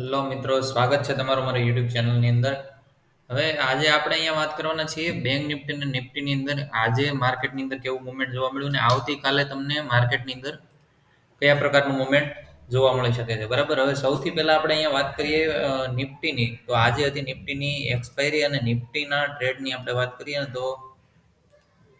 Hello મિત્રો, સ્વાગત છે તમારું મારા યુટ્યુબ ચેનલની અંદર. હવે આજે આપણે અહીંયા વાત કરવાના છીએ બેંક નિફ્ટી અને નિફ્ટીની અંદર આજે માર્કેટની અંદર કેવું મુવમેન્ટ જોવા મળ્યું અને આવતીકાલે તમને માર્કેટની અંદર કયા પ્રકારનું મુવમેન્ટ જોવા મળી શકે છે. બરાબર? હવે સૌથી પહેલાં આપણે અહીંયા વાત કરીએ નિફ્ટીની તો આજે હતી નિફ્ટીની એક્સપાયરી અને નિફ્ટીના ટ્રેડની આપણે વાત કરીએ તો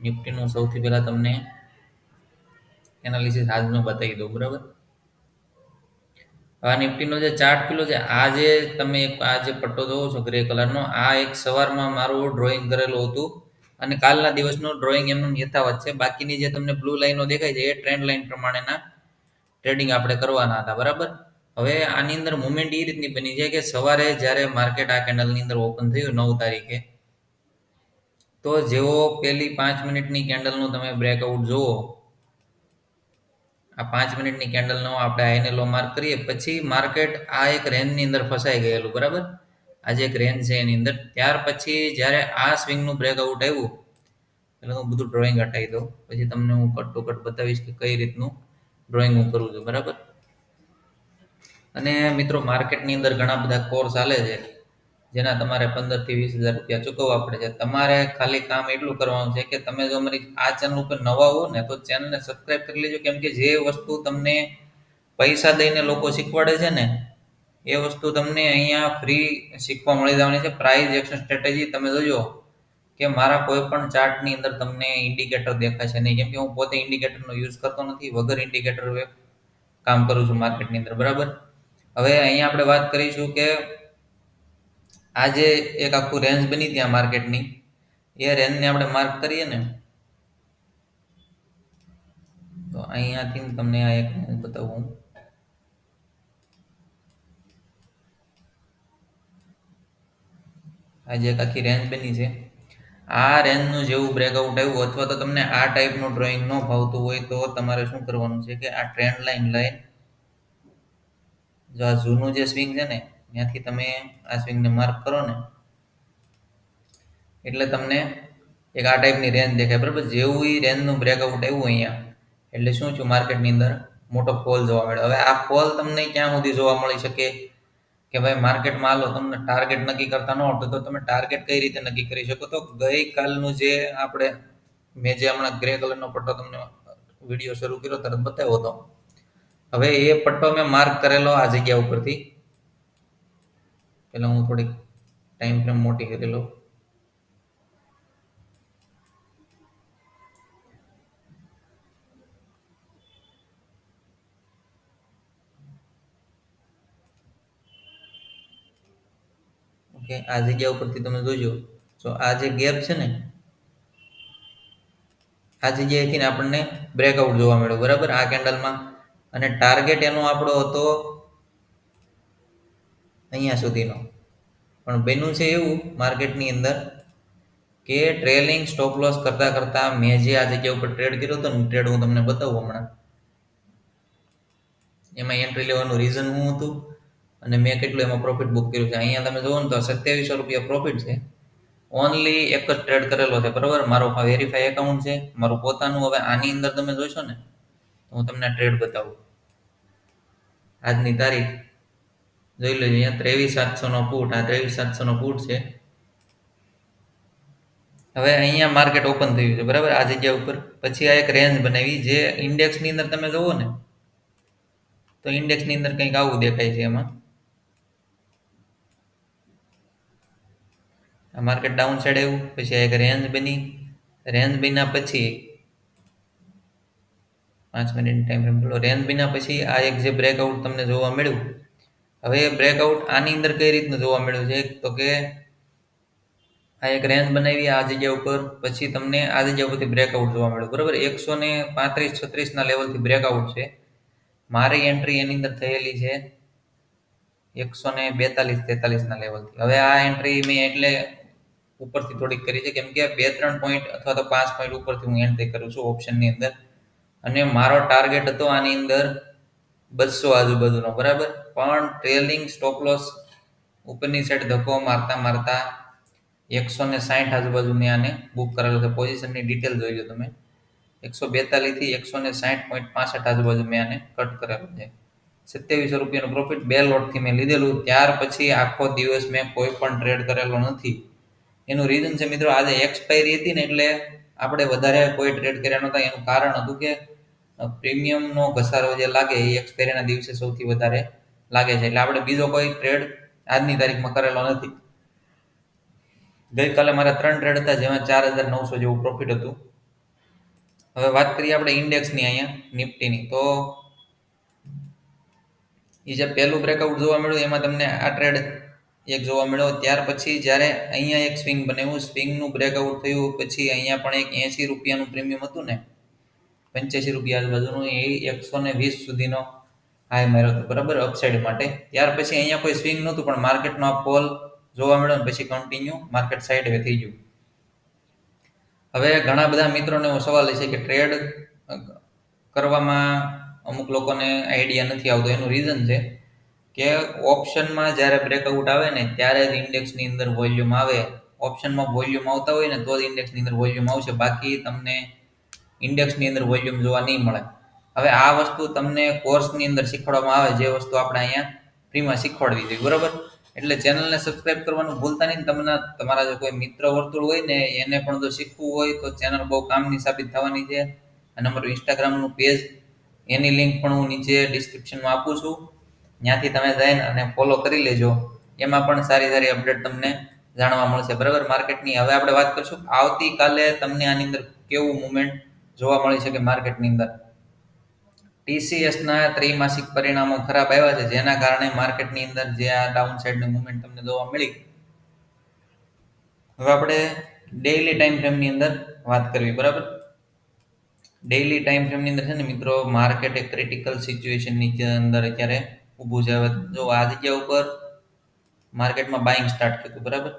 નિફ્ટીનું સૌથી પહેલાં તમને એનાલિસિસ આજનું બતાવી દઉં. બરાબર? આ નિફ્ટીનો જે ચાર્ટ પેલો છે, આ જે તમે આ જે પટ્ટો જોવો છો ગ્રે કલરનો, આ એક સવારમાં મારું ડ્રોઈંગ કરેલું હતું અને કાલના દિવસનું ડ્રોઈંગ એમનું યથાવત છે. બાકીની જે તમને બ્લુ લાઈનો દેખાય છે, એ ટ્રેન્ડ લાઈન પ્રમાણેના ટ્રેડિંગ આપણે કરવાના હતા, બરાબર? હવે આની અંદર મુવમેન્ટ એ રીતની બની છે કે સવારે જ્યારે માર્કેટ આ કેન્ડલની અંદર ઓપન થયું, નવ તારીખે, તો જેવો પહેલી પાંચ મિનિટની કેન્ડલનું તમે બ્રેકઆઉટ જુઓ આ પાંચ મિનિટની કેન્ડલનો આપણે આઈને લો માર્ક કરીએ, પછી માર્કેટ આ એક રેન્જની અંદર ફસાઈ ગયેલું, બરાબર? આ જે એક રેન્જ છે એની અંદર. ત્યાર પછી જ્યારે આ સ્વિંગનું બ્રેકઆઉટ આવ્યું, એટલે હું બધું ડ્રોઈંગ હટાવી દઉં. પછી તમને હું કટ ટુ કટ બતાવીશ કે કઈ રીતનું ડ્રોઈંગ હું કરું છું, બરાબર? અને મિત્રો માર્કેટની અંદર ઘણા બધા કોર્સ ચાલે છે. જેના તમારે પંદરથી વીસ હજાર રૂપિયા ચૂકવવા પડે છે. તમારે ખાલી કામ એટલું કરવાનું છે કે તમે જો અમારી આ ચેનલ ઉપર નવા હો ને, તો ચેનલને સબસ્ક્રાઈબ કરી લેજો. કેમ કે જે વસ્તુ તમને પૈસા દઈને લોકો શીખવાડે છે ને, એ વસ્તુ તમને અહીંયા ફ્રી શીખવા મળી જવાની છે. પ્રાઇઝ એક્શન સ્ટ્રેટેજી તમે જોજો કે મારા કોઈ પણ ચાર્ટની અંદર તમને ઇન્ડિકેટર દેખાશે નહીં. કેમ કે હું પોતે ઇન્ડિકેટરનો યુઝ કરતો નથી, વગર ઇન્ડિકેટર કામ કરું છું માર્કેટની અંદર. બરાબર? હવે અહીંયા આપણે વાત કરીશું કે આજે એક આખું રેન્જ બની ત્યાં માર્કેટની એ રેન્જને આપણે માર્ક કરીએ ને, તો અહીંયાથી તમને આ એક રેન્જ બતાવું. આજે એક આખી રેન્જ બની છે. આ રેન્જનું જેવું બ્રેકઆઉટ આવ્યું, અથવા તો તમને આ ટાઈપનું ડ્રોઈંગ ન ભાવતું હોય, તો તમારે શું કરવાનું છે કે આ ટ્રેન્ડ લાઈન લાઈન જો આ જૂનું જે સ્વિંગ છે ને ત્યાંથી તમે આ સ્વિંગને માર્ક કરો ને, એટલે તમને એક આ ટાઈપની રેન્જ દેખાય. બરાબર? જેવું એ રેન્જનું બ્રેકઆઉટ આવ્યું અહીંયા, એટલે શું છું માર્કેટની અંદર મોટો ફોલ જોવા મળે હવે આ ફોલ તમને ક્યાં સુધી જોવા મળી શકે? કે ભાઈ માર્કેટમાં હાલો, તમને ટાર્ગેટ નક્કી કરતા ન આવડતું, તો તમે ટાર્ગેટ કઈ રીતે નક્કી કરી શકો? તો ગઈકાલનું જે આપણે, મેં જે હમણાં ગ્રે કલરનો પટ્ટો તમને વીડિયો શરૂ કર્યો, તરત બતાવ્યો હતો. હવે એ પટ્ટો મેં માર્ક કરેલો આ જગ્યા ઉપરથી. પેલા હું થોડીક ટાઈમ ફ્રેમ મોટી કરેલો ઓકે આ જગ્યા ઉપરથી તમે જોજો. તો આ જે ગેપ છે ને, આ જગ્યાએથી આપણને બ્રેકઆઉટ જોવા મળ્યો, બરાબર? આ કેન્ડલમાં અને ટાર્ગેટ એનો આપણો હતો અહીંયા સુધીનો. પણ બન્યું છે એવું માર્કેટની અંદર કે ટ્રેલિંગ સ્ટોપ લોસ કરતા કરતા મેં જે આ જગ્યા ઉપર ટ્રેડ કર્યો હતો ને ટ્રેડ હું તમને બતાવું હમણાં. એમાં એન્ટ્રી લેવાનું રીઝન શું હતું અને મેં કેટલું એમાં પ્રોફિટ બુક કર્યું છે. અહીંયા તમે જુઓ ને તો સત્યાવીસો રૂપિયા પ્રોફિટ છે. ઓનલી એક જ ટ્રેડ કરેલો છે, બરાબર? મારો વેરીફાઈ એકાઉન્ટ છે, મારું પોતાનું. હવે આની અંદર તમે જોશો ને હું તમને ટ્રેડ બતાવું. આજની તારીખ જોઈ લેજો, અહીંયા ત્રેવીસ સાતસો નો ફૂટ આ ત્રેવીસ સાતસો નો ફૂટ છે. હવે અહીંયા માર્કેટ ઓપન થયું છે, બરાબર? આ જગ્યા ઉપર. પછી આ એક રેન્જ બનાવી, જે ઇન્ડેક્સની અંદર તમે જુઓ ને, તો ઇન્ડેક્સની અંદર કંઈક આવું દેખાય છે એમાં. આ માર્કેટ ડાઉન સાઈડ આવ્યું, પછી એક રેન્જ બની. રેન્જ બન્યા પછી, પાંચ મિનિટ ટાઈમ રેન્જ બન્યા પછી આ એક જે બ્રેકઆઉટ તમને જોવા મળ્યું હવે બ્રેકઆઉટ આની અંદર કઈ રીતનું જોવા મળ્યું છે? તો કે આ એક રેન્જ બનાવી આ જગ્યા ઉપર, પછી તમને આ જગ્યા ઉપરથી બ્રેકઆઉટ જોવા મળ્યું. બરાબર? એકસો ને પાંત્રીસ, છત્રીસના લેવલથી બ્રેકઆઉટ છે. મારી એન્ટ્રી એની અંદર થયેલી છે એકસો ને બેતાલીસ, તેતાલીસના લેવલથી હવે આ એન્ટ્રી મેં એટલે ઉપરથી થોડીક કરી છે, કેમ કે બે ત્રણ પોઈન્ટ અથવા તો પાંચ પોઈન્ટ ઉપરથી હું એન્ટ્રી કરું છું ઓપ્શનની અંદર. અને મારો ટાર્ગેટ હતો આની અંદર બસો આજુબાજુનો, બરાબર? પણ ટ્રેલિંગ સ્ટોપ લોસ ઉપરની સાઈડ ધક્કો મારતા મારતા એકસો ને સાઠ આજુબાજુ મેં આને બુક કરેલો છે. પોઝિશનની ડિટેલ જોઈ લો તમે. એકસો બેતાલીસથી એકસો ને સાઠ પોઈન્ટ પાસઠ આજુબાજુ મેં આને કટ કરેલો છે. સત્યાવીસો રૂપિયાનું પ્રોફિટ બે લોટથી મેં લીધેલું. ત્યાર પછી આખો દિવસ મેં કોઈ પણ ટ્રેડ કરેલો નથી. એનું રીઝન છે મિત્રો, આજે એક્સપાયરી હતી ને એટલે આપણે વધારે કોઈ ટ્રેડ કર્યા નહોતા. એનું કારણ હતું કે પ્રીમિયમનો ઘસારો જે લાગે એ એક્સપાયરીના દિવસે સૌથી વધારે લાગે છે. એટલે આપણે બીજો કોઈ ટ્રેડ આજની તારીખમાં કરેલો નથી. ગઈકાલે મારા ત્રણ ટ્રેડ હતા, જેમાં ચાર હજાર નવસો જેવું પ્રોફિટ હતું. હવે વાત કરીએ આપણે ઇન્ડેક્સની અહીંયા, નિફ્ટીની. તો એ જે પહેલું બ્રેકઆઉટ જોવા મળ્યું, એમાં તમને આ ટ્રેડ એક જોવા મળ્યો. ત્યાર પછી જ્યારે અહીંયા એક સ્વિંગ બન્યું સ્વિંગનું બ્રેકઆઉટ થયું, પછી અહીંયા પણ એક એંસી રૂપિયાનું પ્રીમિયમ હતું ને પંચ્યાસી રૂપિયા આજુબાજુનું એ એકસો ને વીસ સુધીનો હાઈ માર્યો હતો. બરાબર અપસાઇડ માટે. ત્યાર પછી અહીંયા કોઈ સ્વિંગ નહોતું, પણ માર્કેટનો આ ફોલ જોવા મળ્યો ને પછી કન્ટિન્યુ માર્કેટ સાઈડ વે થઈ ગયું. હવે ઘણા બધા મિત્રોને એવો સવાલ છે કે ટ્રેડ કરવામાં અમુક લોકોને આઈડિયા નથી આવતો. એનું રીઝન છે કે ઓપ્શનમાં જ્યારે બ્રેકઆઉટ આવે ને ત્યારે જ ઇન્ડેક્સની અંદર વોલ્યુમ આવે. ઓપ્શનમાં વોલ્યુમ આવતા હોય ને તો જ ઇન્ડેક્સની અંદર વોલ્યુમ આવશે. બાકી તમને ઇન્ડેક્સની અંદર વોલ્યુમ જોવા નહીં મળે. હવે આ વસ્તુ તમને કોર્સની અંદર શીખવાડવામાં આવે જે વસ્તુ આપણે અહીંયા ફ્રીમાં શીખવાડવી જોઈએ, બરાબર? એટલે ચેનલને સબસ્ક્રાઇબ કરવાનું ભૂલતા નહીં, તમને તમારા જો કોઈ મિત્ર વર્તુળ હોય ને એને પણ જો શીખવું હોય તો ચેનલ બહુ કામની સાબિત થવાની છે. અને અમારું ઇન્સ્ટાગ્રામનું પેજ, એની લિંક પણ હું નીચે ડિસ્ક્રિપ્શનમાં આપું છું. ત્યાંથી તમે જઈને અને ફોલો કરી લેજો. એમાં પણ સારી સારી અપડેટ તમને જાણવા મળશે, બરાબર? માર્કેટની હવે આપણે વાત કરીશું, આવતીકાલે તમને આની અંદર કેવું મુવમેન્ટ જોવા મળી શકે માર્કેટની અંદર. ટીસીએસના ત્રિમાસિક પરિણામો ખરાબ આવ્યા છે, જેના કારણે માર્કેટની અંદર જે આ ડાઉન સાઈડની મુવમેન્ટ તમને જોવા મળી. હવે આપણે ડેઇલી ટાઈમ ફ્રેમની અંદર વાત કરવી, બરાબર? ડેઇલી ટાઈમ ફ્રેમની અંદર છે ને મિત્રો માર્કેટ એક ક્રિટિકલ સિચ્યુએશનની અંદર અત્યારે ઊભું છે. હવે જો આ જગ્યા ઉપર માર્કેટમાં બાઇંગ સ્ટાર્ટ થયું, બરાબર?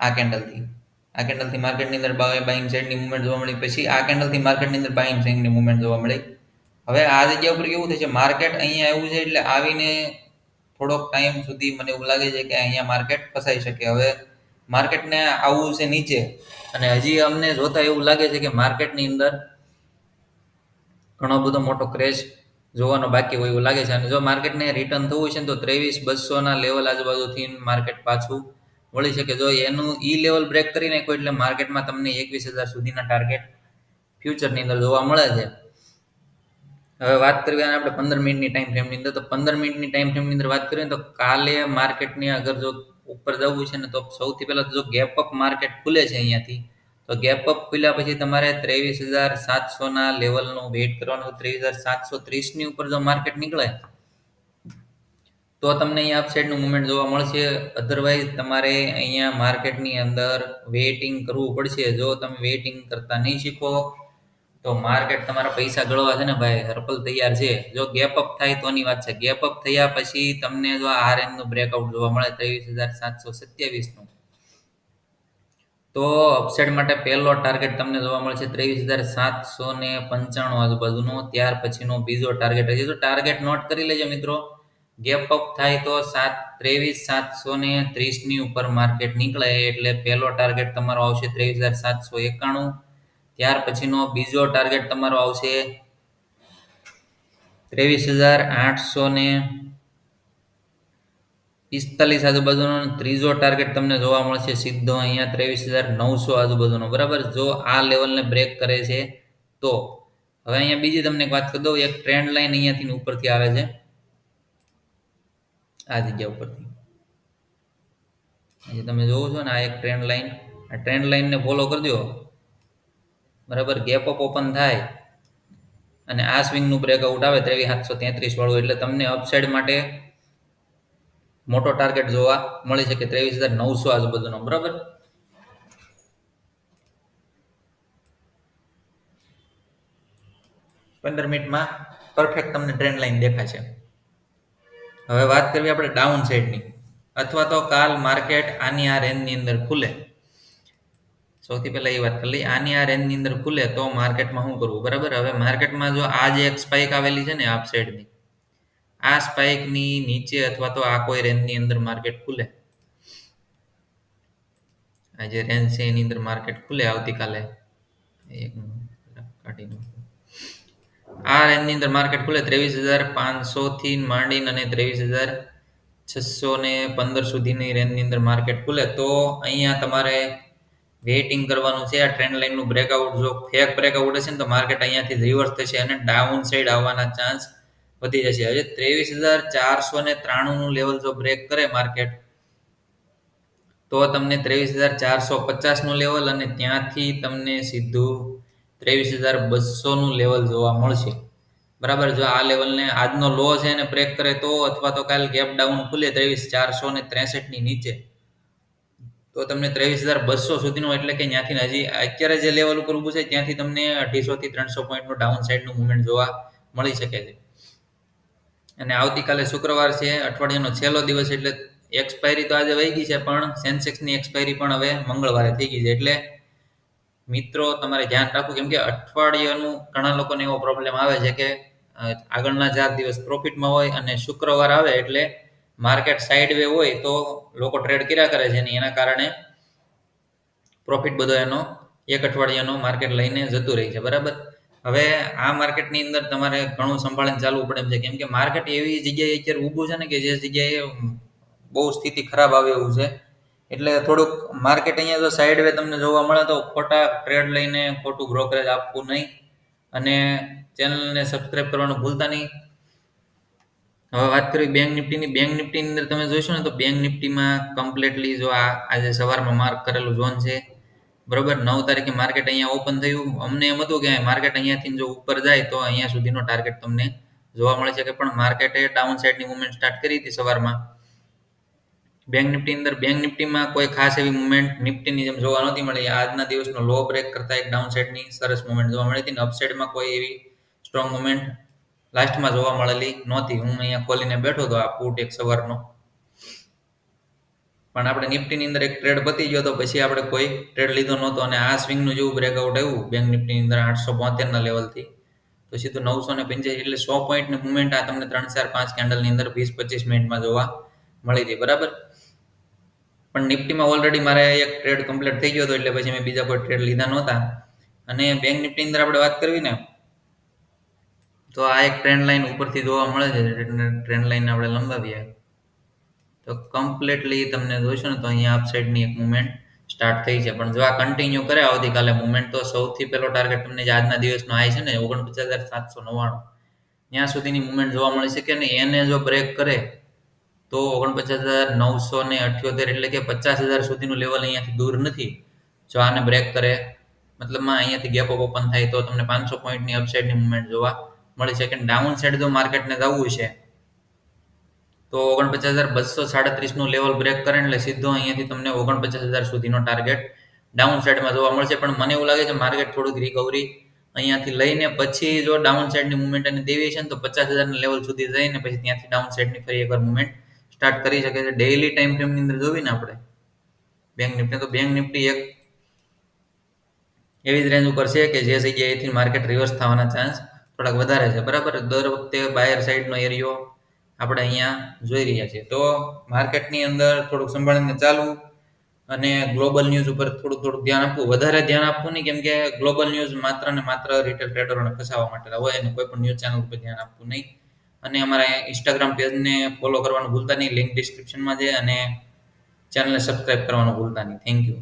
આ કેન્ડલથી આ કેન્ડલથી માર્કેટની અંદર બાઇંગ સાઈડની મુવમેન્ટ જોવા મળી. પછી આ કેન્ડલથી માર્કેટની અંદર બાઇંગ સાઈડની મુવમેન્ટ જોવા મળી. હવે આ જગ્યા ઉપર કેવું થશે? માર્કેટ અહીંયા આવ્યું છે એટલે આવીને થોડોક ટાઈમ સુધી મને એવું લાગે છે કે અહીંયા માર્કેટ ફસાઈ શકે. હવે માર્કેટને આવવું છે નીચે. અને હજી અમને જોતા એવું લાગે છે કે માર્કેટની અંદર ઘણો બધો મોટો ક્રેશ જોવાનો બાકી હોય એવું લાગે છે. અને જો માર્કેટને રિટર્ન થવું છે તો ત્રેવીસ બસોના લેવલ આજુબાજુથી માર્કેટ પાછું વળી શકે. જો એનું ઈ લેવલ બ્રેક કરી નાખ્યું એટલે માર્કેટમાં તમને એકવીસ હજાર સુધીના ટાર્ગેટ ફ્યુચરની અંદર જોવા મળે છે. હવે વાત કરીએ આપણે પંદર મિનિટની ટાઈમ ફ્રેમની અંદર. તો પંદર મિનિટની ટાઈમ ફ્રેમની અંદર વાત કરીએ તો કાલે માર્કેટની અગર જો ઉપર જવું છે ને તો સૌથી પહેલાં જો ગેપ અપ માર્કેટ ખુલે છે અહીંયાથી, તો ગેપ અપ ખુલ્યા પછી તમારે ત્રેવીસ હજાર સાતસોના લેવલનું વેઇટ કરવાનું. ત્રેવીસ હજાર સાતસો ત્રીસની ઉપર જો માર્કેટ નીકળે તો તમને અહીંયા અપસાઇડનું મુવમેન્ટ જોવા મળશે. અધરવાઇઝ તમારે અહીંયા માર્કેટની અંદર વેઇટિંગ કરવું પડશે. જો તમે વેઇટિંગ કરતા નહીં શીખો, તો માર્કેટ તમારા પૈસા ગળવા છે ને ભાઈ? હર્પલ તૈયાર છે. જો ગેપ અપ થાય તોની વાત છે. ગેપ અપ થયા પછી તમને જો આરનું બ્રેકઆઉટ જોવા મળે, ત્રેવીસ હજાર સાતસો સત્યાવીસનું. તો અપસાઇડ માટે પહેલો ટાર્ગેટ તમને જોવા મળશે ત્રેવીસ હજાર સાતસો ને પંચાણું આજુબાજુનો. ત્યાર પછીનો બીજો ટાર્ગેટ હશે. તો ટાર્ગેટ નોટ કરી લેજો મિત્રો. ગેપ અપ થાય તો સાત, ત્રેવીસ, સાતસો ને ત્રીસની ઉપર માર્કેટ નીકળે એટલે પહેલો ટાર્ગેટ તમારો આવશે ત્રેવીસ હજાર સાતસો એકાણું. ત્યાર પછીનો બીજો ટાર્ગેટ તમારો આવશે ત્રેવીસ હજાર આઠસો ને પિસ્તાલીસ આજુબાજુનો. ત્રીજો ટાર્ગેટ તમને જોવા મળશે સીધો અહીંયા ત્રેવીસ હજાર નવસો આજુબાજુનો. બરાબર? જો આ લેવલને બ્રેક કરે છે તો. હવે અહીંયા બીજી તમને એક વાત કરી દઉં. એક ટ્રેન્ડ લાઈન અહીંયાથી ઉપરથી આવે છે. આ જગ્યા ઉપરથી. તમે જોવો છો ને આ એક ટ્રેન્ડ લાઇન આ ટ્રેન્ડ લાઈનને ફોલો કરી દો. બરાબર ગેપ અપ ઓપન થાય અને આ સ્વિંગનું બ્રેકઆઉટ આવે ત્રેવીસ સાતસો તેત્રીસ વાળું. એટલે તમને અપસાઇડ માટે મોટો ટાર્ગેટ જોવા મળી શકે ત્રેવીસ હજાર નવસો આજુબાજુનો. બરાબર? પંદર મિનિટમાં પરફેક્ટ તમને ટ્રેન્ડ લાઈન દેખાશે. હવે વાત કરવી આપણે ડાઉન સાઈડની અથવા તો કાલ માર્કેટ આની આ રેન્જની અંદર ખુલે. સૌથી પહેલાં એ વાત કરી લઈએ. આની આ રેન્જની અંદર ખુલે તો માર્કેટમાં શું કરવું? બરાબર? હવે માર્કેટમાં જો આ જે એક સ્પાઇક આવેલી છે ને આપ સાઈડની આ સ્પાઇકની નીચે અથવા તો આ કોઈ રેન્જની અંદર માર્કેટ ખુલે. આ જે રેન્જ છે એની અંદર માર્કેટ ખુલે આવતીકાલે. એક કાઢી આ રેન્જની અંદર માર્કેટ ખુલે ત્રેવીસ હજાર પાંચસોથી માંડીને અને ત્રેવીસ હજાર છસો ને પંદર સુધીની રેન્જની અંદર માર્કેટ ખુલે. તો અહીંયા તમારે વેઇટિંગ કરવાનું છે. આ ટ્રેન્ડ લાઇનનું બ્રેકઆઉટ જો ફેક બ્રેકઆઉટ હશે ને તો માર્કેટ અહીંયાથી રિવર્સ થશે અને ડાઉન સાઈડ આવવાના ચાન્સ વધી જશે. હજી ત્રેવીસ હજાર ચારસો ને ત્રાણુંનું લેવલ જો બ્રેક કરે માર્કેટ તો તમને ત્રેવીસ હજાર ચારસો પચાસનું લેવલ અને ત્યાંથી તમને સીધું ત્રેવીસ હજાર બસોનું લેવલ જોવા મળશે. બરાબર, જો આ લેવલને આજનો લો છે એને બ્રેક કરે તો અથવા તો કાલ ગેપ ડાઉન ખુલે ત્રેવીસ ચારસો ને ત્રેસઠની નીચે. તો તમને ત્રેવીસ હજાર બસો સુધીનું એટલે કે ત્યાંથી હજી અત્યારે જે લેવલ ઉપર ઊભું છે ત્યાંથી તમને અઢીસોથી ત્રણસો પોઈન્ટનું ડાઉન સાઇડનું મુવમેન્ટ જોવા મળી શકે છે. અને આવતીકાલે શુક્રવાર છે, અઠવાડિયાનો છેલ્લો દિવસ એટલે એક્સપાયરી તો આજે વહી ગઈ છે, પણ સેન્સેક્સની એક્સપાયરી પણ હવે મંગળવારે થઈ ગઈ છે એટલે મિત્રો, તમારે ધ્યાન રાખવું કેમ કે અઠવાડિયાનું ઘણા લોકોને એવો પ્રોબ્લેમ આવે છે કે આગળના ચાર દિવસ પ્રોફિટમાં હોય અને શુક્રવાર આવે એટલે માર્કેટ સાઇડ વે હોય તો લોકો ટ્રેડ કર્યા કરે છે એના કારણે પ્રોફિટ બધો એનો એક અઠવાડિયાનો માર્કેટ લઈને જતું રહે છે, બરાબર? હવે આ માર્કેટની અંદર તમારે ઘણું સંભાળીને ચાલવું પડે એમ છે, કેમ કે માર્કેટ એવી જગ્યાએ અત્યારે ઊભું છે ને કે જે જગ્યાએ બહુ સ્થિતિ ખરાબ આવે એવું છે એટલે થોડુંક માર્કેટ અહીંયા જો સાઈડ વે તમને જોવા મળે તો ખોટા ટ્રેડ લઈને ખોટું બ્રોકરેજ આપવું નહીં. અને ચેનલને સબસ્ક્રાઇબ કરવાનું ભૂલતા નહીં. હવે વાત કરીએ બેંક નિફ્ટીની બેંક નિફ્ટીની અંદર તમે જોઈશો ને તો બેંક નિફ્ટીમાં કમ્પ્લીટલી જો આ આજે સવારમાં માર્ક કરેલું ઝોન છે. બરોબર? નવ તારીખે માર્કેટ અહીંયા ઓપન થયું. અમને એમ હતું કે માર્કેટ અહીંયાથી જો ઉપર જાય તો અહીંયા સુધીનો ટાર્ગેટ તમને જોવા મળે છે કે પણ માર્કેટે ડાઉન સાઈડની મુવમેન્ટ સ્ટાર્ટ કરી હતી સવારમાં. બેંક નિફ્ટી અંદર, બેંક નિફ્ટીમાં કોઈ ખાસ એવી મુવમેન્ટ નિફ્ટીની જેમ જોવા નહોતી મળી. આજના દિવસનો લો બ્રેક કરતા એક ડાઉન સાઈડની સરસ મુવમેન્ટ જોવા મળી હતી ને અપસાઇડમાં કોઈ એવી સ્ટ્રોંગ મુવમેન્ટ લાસ્ટમાં જોવા મળેલી નહોતી. હું અહીંયા ખોલીને બેઠો હતો, આ પુટ એક સવારનો. પણ આપણે નિફ્ટીની અંદર એક ટ્રેડ પતી ગયો તો પછી આપણે કોઈ ટ્રેડ લીધો નહોતો અને આ સ્વિંગનું જેવું બ્રેકઆઉટ આવ્યું બેંક નિફ્ટીની અંદર આઠસો બોતેરના લેવલથી તો સીધું નવસો ને પંચ્યાસી એટલે સો પોઈન્ટની મુવમેન્ટ આ તમને ત્રણ ચાર પાંચ કેન્ડલની અંદર વીસ પચીસ મિનિટમાં જોવા મળી હતી. બરાબર? પણ નિફ્ટીમાં ઓલરેડી મારે એક ટ્રેડ કમ્પ્લીટ થઈ ગયો હતો એટલે પછી મેં બીજા કોઈ ટ્રેડ લીધા નહોતા. અને બેંક નિફ્ટી અંદર આપણે વાત કરવી ને, તો આ એક ટ્રેન્ડ લાઇન ઉપરથી જોવા મળે છે ટ્રેન્ડ લાઈન આપણે લંબાવીએ. તો કમ્પ્લીટલી તમને જોશો ને, તો અહીંયા અપસાઇડની એક મુવમેન્ટ સ્ટાર્ટ થઈ છે. પણ જો આ કન્ટિન્યુ કરે, આવતીકાલે મુવમેન્ટ તો સૌથી પહેલો ટાર્ગેટ તમને જે આજના દિવસનો આવે છે ને, ઓગણપચાસ હજાર સાતસો નવ્વાણું. ત્યાં સુધીની મુવમેન્ટ જોવા મળી શકે ને, એને જો બ્રેક કરે તો ઓગણપચાસ હજાર નવસો ને અઠ્યોતેર એટલે કે પચાસ હજાર સુધીનું લેવલ અહીંયાથી દૂર નથી. જો આને બ્રેક કરે, મતલબમાં અહીંયાથી ગેપ અપ ઓપન થાય તો તમને પાંચસો પોઈન્ટની અપસાઇડની મુવમેન્ટ જોવા મળી શકે. ડાઉન સાઈડ જો માર્કેટને જવું છે, તો ઓગણપચાસ હજાર બસો સાડત્રીસનું લેવલ બ્રેક કરે એટલે સીધો અહીંયાથી તમને ઓગણપચાસ હજાર સુધીનો ટાર્ગેટ ડાઉન સાઈડમાં જોવા મળશે. પણ મને એવું લાગે છે માર્કેટ થોડુંક રિકવરી અહીંયાથી લઈને પછી જો ડાઉન સાઈડની મુવમેન્ટ અને દેવી છે ને તો પચાસ હજારના લેવલ સુધી જઈને પછી ત્યાંથી ડાઉન સાઈડની ફરી એકવાર મુવમેન્ટ સ્ટાર્ટ કરી શકે છે. ડેઇલી ટાઈમ ફ્રેમની અંદર જોઈને આપણે. બેંક નિફ્ટી તો બેંક નિફ્ટી એક એવી જ રેન્જ ઉપર છે કે જે જગ્યાએથી માર્કેટ રિવર્સ થવાના ચાન્સ થોડાક વધારે છે. બરાબર? દર વખતે બાયર સાઈડનો એરિયો આપણે અહીંયા જોઈ રહ્યા છીએ. તો માર્કેટની અંદર થોડુંક સંભાળીને ચાલવું અને ગ્લોબલ ન્યૂઝ ઉપર થોડું થોડું ધ્યાન આપવું. વધારે ધ્યાન આપવું નહીં, કેમ કે ગ્લોબલ ન્યૂઝ માત્ર ને માત્ર રિટેલ ટ્રેડરોને ફસાવવા માટે હોય અને કોઈ પણ ન્યૂઝ ચેનલ ઉપર ધ્યાન આપવું નહીં. અને અમારા ઇન્સ્ટાગ્રામ પેજને ફોલો કરવાનું ભૂલતા નહીં. લિંક ડિસ્ક્રિપ્શનમાં છે અને ચેનલને સબસ્ક્રાઈબ કરવાનું ભૂલતા નહીં. Thank you